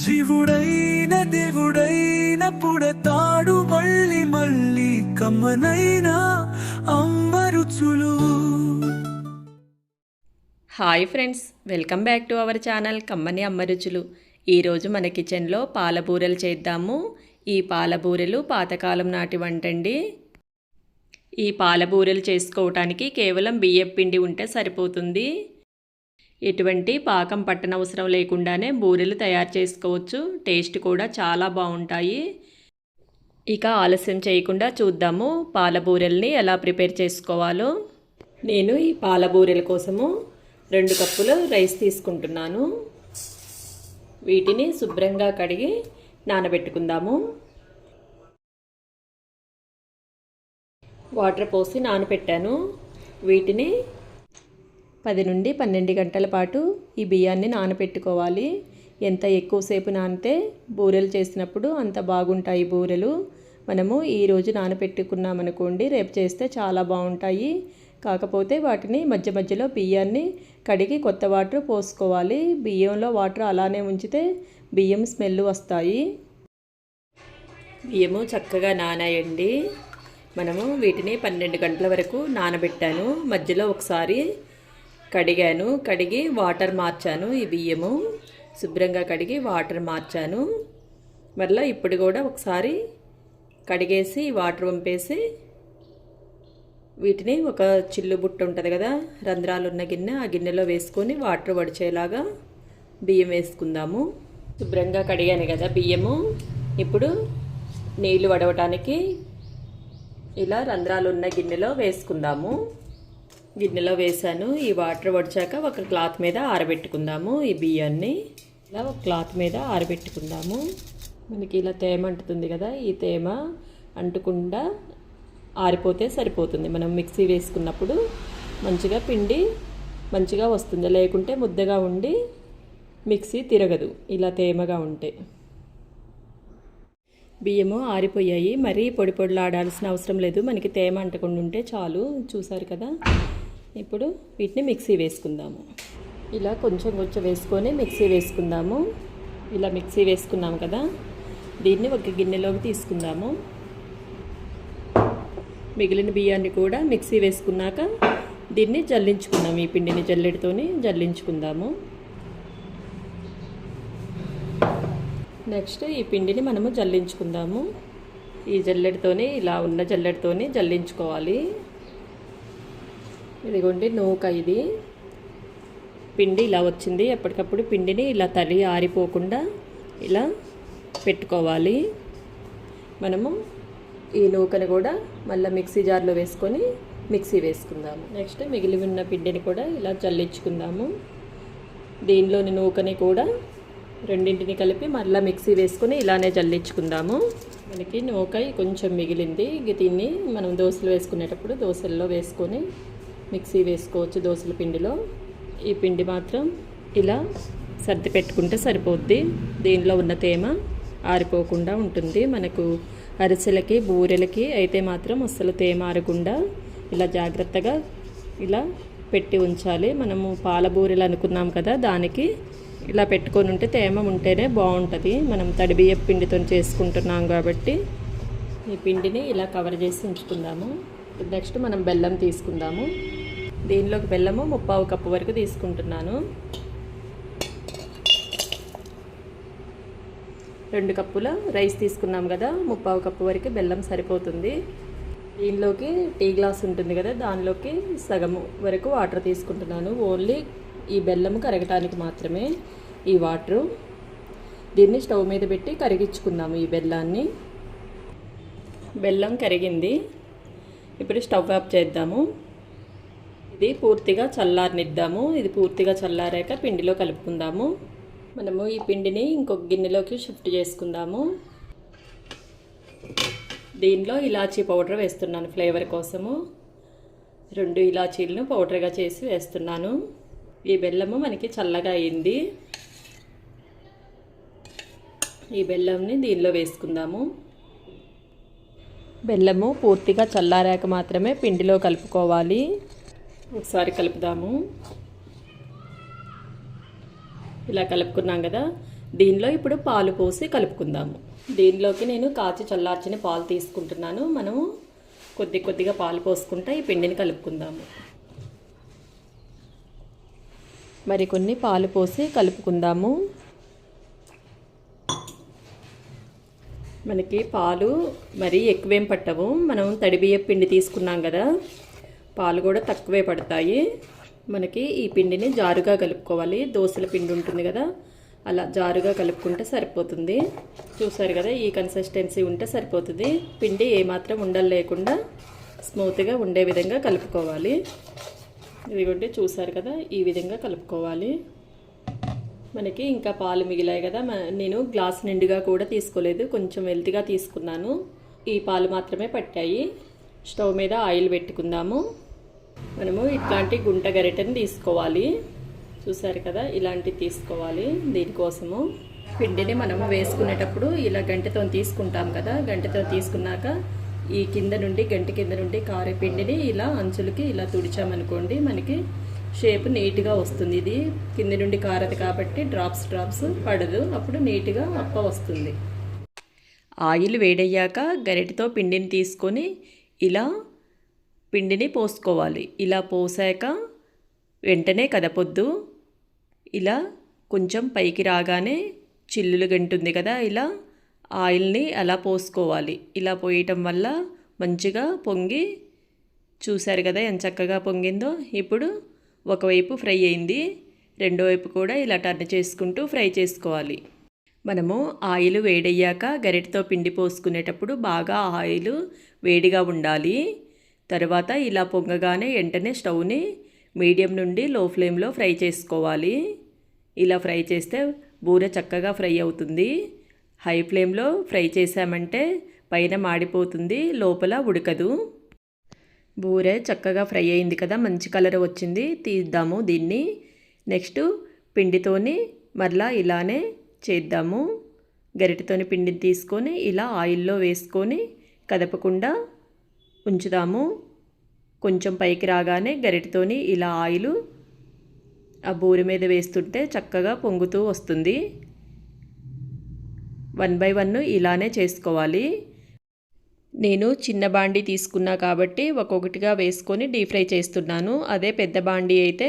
జీవుడైన దేవుడైన పుడతాడు మళ్ళీ మళ్ళీ కమ్మనైన అమ్మ రుచులు hi friends welcome back to our channel కమ్మని అమ్మ రుచులు ఈరోజు మన కిచెన్లో పాల బూరెలు చేద్దాము. ఈ పాల బూరెలు పాతకాలం నాటి వంటండి. ఈ పాల బూరెలు చేసుకోవటానికి కేవలం బియ్యం పిండి ఉంటే సరిపోతుంది. ఎటువంటి పాకం పట్టనవసరం లేకుండానే బూరెలు తయారు చేసుకోవచ్చు. టేస్ట్ కూడా చాలా బాగుంటాయి. ఇక ఆలస్యం చేయకుండా చూద్దాము పాల బూరెల్ని ఎలా ప్రిపేర్ చేసుకోవాలో. నేను ఈ పాల బూరెల కోసము రెండు కప్పులు రైస్ తీసుకుంటున్నాను. వీటిని శుభ్రంగా కడిగి నానబెట్టుకుందాము. వాటర్ పోసి నానబెట్టాను. వీటిని పది నుండి పన్నెండు గంటల పాటు ఈ బియ్యాన్ని నానబెట్టుకోవాలి ఎంత ఎక్కువసేపు నానితే బూరెలు చేసినప్పుడు అంత బాగుంటాయి బూరెలు. మనము ఈరోజు నానబెట్టుకున్నామనుకోండి రేపు చేస్తే చాలా బాగుంటాయి. కాకపోతే వాటిని మధ్య మధ్యలో బియ్యాన్ని కడిగి కొత్త వాటర్ పోసుకోవాలి. బియ్యంలో వాటర్ అలానే ఉంచితే బియ్యం స్మెల్ వస్తాయి. బియ్యము చక్కగా నానాయండి. మనము వీటిని పన్నెండు గంటల వరకు నానబెట్టాను. మధ్యలో ఒకసారి కడిగాను కడిగి వాటర్ మార్చాను ఈ బియ్యము. శుభ్రంగా కడిగి వాటర్ మార్చాను. మరలా ఇప్పుడు కూడా ఒకసారి కడిగేసి వాటర్ పంపేసి వీటిని ఒక చిల్లు బుట్ట ఉంటుంది కదా రంధ్రాలు ఉన్న గిన్నె ఆ గిన్నెలో వేసుకొని వాటర్ వడిచేలాగా బియ్యం వేసుకుందాము. శుభ్రంగా కడిగాను కదా బియ్యము. ఇప్పుడు నీళ్ళు వడవటానికి ఇలా రంధ్రాలు ఉన్న గిన్నెలో వేసుకుందాము. గిన్నెలో వేసాను ఈ వాటర్ వడిచాక ఒక క్లాత్ మీద ఆరబెట్టుకుందాము. ఈ బియ్యాన్ని ఇలా ఒక క్లాత్ మీద ఆరబెట్టుకుందాము. మనకి ఇలా తేమ అంటుతుంది కదా ఈ తేమ అంటకుండా ఆరిపోతే సరిపోతుంది. మనం మిక్సీ వేసుకున్నప్పుడు మంచిగా పిండి మంచిగా వస్తుంది. లేకుంటే ముద్దగా ఉండి మిక్సీ తిరగదు. ఇలా తేమగా ఉంటే. బియ్యము ఆరిపోయాయి. మరీ పొడి పొడిలాడాల్సిన అవసరం లేదు. మనకి తేమ అంటకుండా ఉంటే చాలు. చూసారు కదా? ఇప్పుడు వీటిని మిక్సీ వేసుకుందాము. ఇలా కొంచెం కొంచెం వేసుకొని మిక్సీ వేసుకుందాము. ఇలా మిక్సీ వేసుకున్నాము కదా దీన్ని ఒక గిన్నెలోకి తీసుకుందాము. మిగిలిన బియ్యాన్ని కూడా మిక్సీ వేసుకున్నాక దీన్ని జల్లించుకుందాము. ఈ పిండిని జల్లెడితోని జల్లించుకుందాము. నెక్స్ట్ ఈ పిండిని మనము జల్లించుకుందాము. ఈ జల్లెడితోనే ఇలా ఉన్న జల్లెడితోనే జల్లించుకోవాలి. ఇదిగోండి నూక ఇది. పిండి ఇలా వచ్చింది. ఎప్పటికప్పుడు పిండిని ఇలా తలి ఆరిపోకుండా ఇలా పెట్టుకోవాలి. మనము ఈ నూకను కూడా మళ్ళీ మిక్సీ జార్లో వేసుకొని మిక్సీ వేసుకుందాము. నెక్స్ట్ మిగిలి ఉన్న పిండిని కూడా ఇలా చల్లించుకుందాము. దీనిలోని నూకని కూడా రెండింటిని కలిపి మళ్ళీ మిక్సీ వేసుకొని ఇలానే జల్లించుకుందాము మనకి నూకాయ కొంచెం మిగిలింది. ఇక దీన్ని మనం దోశలు వేసుకునేటప్పుడు దోశల్లో వేసుకొని మిక్సీ వేసుకోవచ్చు దోశల పిండిలో. ఈ పిండి మాత్రం ఇలా సర్ది పెట్టుకుంటే సరిపోద్ది. దీనిలో ఉన్న తేమ ఆరిపోకుండా ఉంటుంది. మనకు అరిసెలకి బూరెలకి అయితే మాత్రం అస్సలు తేమ ఆరకుండా ఇలా జాగ్రత్తగా ఇలా పెట్టి ఉంచాలి. మనము పాల బూరెలు అనుకున్నాం కదా దానికి ఇలా పెట్టుకొని ఉంటే తేమ ఉంటేనే బాగుంటుంది. మనం తడిబియ్య పిండితో చేసుకుంటున్నాం కాబట్టి ఈ పిండిని ఇలా కవర్ చేసి ఉంచుకుందాము. నెక్స్ట్ మనం బెల్లం తీసుకుందాము. దీనిలోకి బెల్లము ముప్పావు కప్పు వరకు తీసుకుంటున్నాను. రెండు కప్పుల రైస్ తీసుకున్నాం కదా ముప్పావు కప్పు వరకు బెల్లం సరిపోతుంది. దీనిలోకి టీ గ్లాస్ ఉంటుంది కదా దానిలోకి సగము వరకు వాటర్ తీసుకుంటున్నాను. ఓన్లీ ఈ బెల్లం కరగటానికి మాత్రమే ఈ వాటరు. దీన్ని స్టవ్ మీద పెట్టి కరిగించుకుందాము ఈ బెల్లాన్ని. బెల్లం కరిగింది. ఇప్పుడు స్టవ్ ఆఫ్ చేద్దాము. ఇది పూర్తిగా చల్లారనిద్దాము. ఇది పూర్తిగా చల్లారాక పిండిలో కలుపుకుందాము. మనము ఈ పిండిని ఇంకొక గిన్నెలోకి షిఫ్ట్ చేసుకుందాము. దీనిలో ఇలాచీ పౌడర్ వేస్తున్నాను ఫ్లేవర్ కోసము. రెండు ఇలాచీలను పౌడర్గా చేసి వేస్తున్నాను. ఈ బెల్లము మనకి చల్లగా అయింది. ఈ బెల్లంని దీనిలో వేసుకుందాము. బెల్లము పూర్తిగా చల్లారాక మాత్రమే పిండిలో కలుపుకోవాలి. ఒకసారి కలుపుదాము. ఇలా కలుపుకున్నాం కదా దీనిలో ఇప్పుడు పాలు పోసి కలుపుకుందాము. దీనిలోకి నేను కాచి చల్లార్చిన పాలు తీసుకుంటున్నాను. మనము కొద్ది కొద్దిగా పాలు పోసుకుంటా ఈ పిండిని కలుపుకుందాము. మరికొన్ని పాలు పోసి కలుపుకుందాము. మనకి పాలు మరీ ఎక్కువేం పట్టవు. మనం తడిబియ్య పిండి తీసుకున్నాం కదా పాలు కూడా తక్కువే పడతాయి. మనకి ఈ పిండిని జారుగా కలుపుకోవాలి. దోశల పిండి ఉంటుంది కదా అలా జారుగా కలుపుకుంటే సరిపోతుంది. చూసారు కదా ఈ కన్సిస్టెన్సీ ఉంటే సరిపోతుంది. పిండి ఏమాత్రం ఉండలు లేకుండా స్మూత్గా ఉండే విధంగా కలుపుకోవాలి. ఇదిగోండి చూసారు కదా ఈ విధంగా కలుపుకోవాలి. మనకి ఇంకా పాలు మిగిలాయి కదా నేను గ్లాస్ నిండుగా కూడా తీసుకోలేదు కొంచెం వెల్తిగా తీసుకున్నాను. ఈ పాలు మాత్రమే పట్టాయి. స్టవ్ మీద ఆయిల్ పెట్టుకుందాము. మనము ఇట్లాంటి గుంట గరిటెని తీసుకోవాలి. చూసారు కదా ఇలాంటివి తీసుకోవాలి దీనికోసము. పిండిని మనము వేసుకునేటప్పుడు ఇలా గంటతో తీసుకుంటాం కదా గంటతో తీసుకున్నాక ఈ కింద నుండి గంట కింద నుండి కారే పిండిని ఇలా అంచులకి ఇలా తుడిచామనుకోండి మనకి షేప్ నీట్గా వస్తుంది. ఇది కింద నుండి కారదు కాబట్టి డ్రాప్స్ డ్రాప్స్ పడదు. అప్పుడు నీట్గా అప్ప వస్తుంది. ఆయిల్ వేడయ్యాక గరిటతో పిండిని తీసుకొని ఇలా పిండిని పోసుకోవాలి. ఇలా పోసాక వెంటనే కదపొద్దు. ఇలా కొంచెం పైకి రాగానే చిల్లులు గంటుంది కదా ఇలా ఆయిల్ని అలా పోసుకోవాలి. ఇలా పోయటం వల్ల మంచిగా పొంగి చూశారు కదా ఎంత చక్కగా పొంగిందో? ఇప్పుడు ఒకవైపు ఫ్రై అయింది రెండో వైపు కూడా ఇలా టర్న్ చేసుకుంటూ ఫ్రై చేసుకోవాలి. మనము ఆయిల్ వేడయ్యాక గరిటతో పిండి పోసుకునేటప్పుడు బాగా ఆయిల్ వేడిగా ఉండాలి. తర్వాత ఇలా పొంగగానే వెంటనే స్టవ్ని మీడియం నుండి లో ఫ్లేమ్లో ఫ్రై చేసుకోవాలి. ఇలా ఫ్రై చేస్తే బూరె చక్కగా ఫ్రై అవుతుంది. హై ఫ్లేమ్లో ఫ్రై చేసామంటే పైన మాడిపోతుంది లోపల ఉడకదు. బూర చక్కగా ఫ్రై అయింది కదా మంచి కలర్ వచ్చింది తీద్దాము దీన్ని. నెక్స్ట్ పిండితోని మరలా ఇలానే చేద్దాము. గరిటతోని పిండిని తీసుకొని ఇలా ఆయిల్లో వేసుకొని కదపకుండా ఉంచుదాము. కొంచెం పైకి రాగానే గరిటతోని ఇలా ఆయిల్ ఆ బూరె మీద వేస్తుంటే చక్కగా పొంగుతూ వస్తుంది. వన్ బై వన్ ఇలానే చేసుకోవాలి. నేను చిన్న బాండీ తీసుకున్నా కాబట్టి ఒక్కొక్కటిగా వేసుకొని డీప్ ఫ్రై చేస్తున్నాను. అదే పెద్ద బాండీ అయితే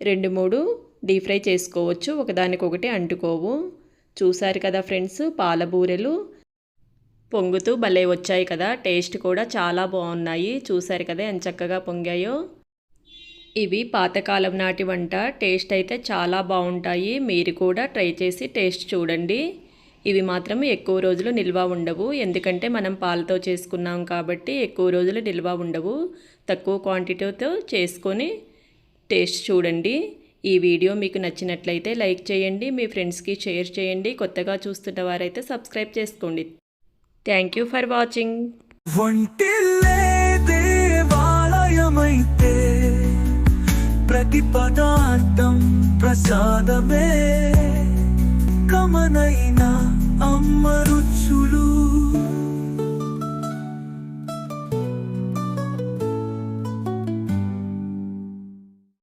రెండు మూడు డీప్ ఫ్రై చేసుకోవచ్చు. ఒకదానికొకటి అంటుకోవు. చూశారు కదా ఫ్రెండ్స్ పాలబూరెలు. పొంగుతూ భలే వచ్చాయి కదా టేస్ట్ కూడా చాలా బాగున్నాయి. చూశారు కదా ఎంత చక్కగా పొంగాయో. ఇవి పాతకాలం నాటి వంట టేస్ట్ అయితే చాలా బాగుంటాయి. మీరు కూడా ట్రై చేసి టేస్ట్ చూడండి. ఇవి మాత్రం ఎక్కువ రోజులు నిల్వ ఉండవు. ఎందుకంటే మనం పాలతో చేసుకున్నాం కాబట్టి ఎక్కువ రోజులు నిల్వ ఉండవు. తక్కువ క్వాంటిటీతో చేసుకొని టేస్ట్ చూడండి. ఈ వీడియో మీకు నచ్చినట్లయితే లైక్ చేయండి మీ ఫ్రెండ్స్కి షేర్ చేయండి కొత్తగా చూస్తున్న వారైతే సబ్స్క్రైబ్ చేసుకోండి. Thank you for watching. దేవాలయమైతే ప్రతి పదార్థం ప్రసాదమే. కమనైన అమ్మ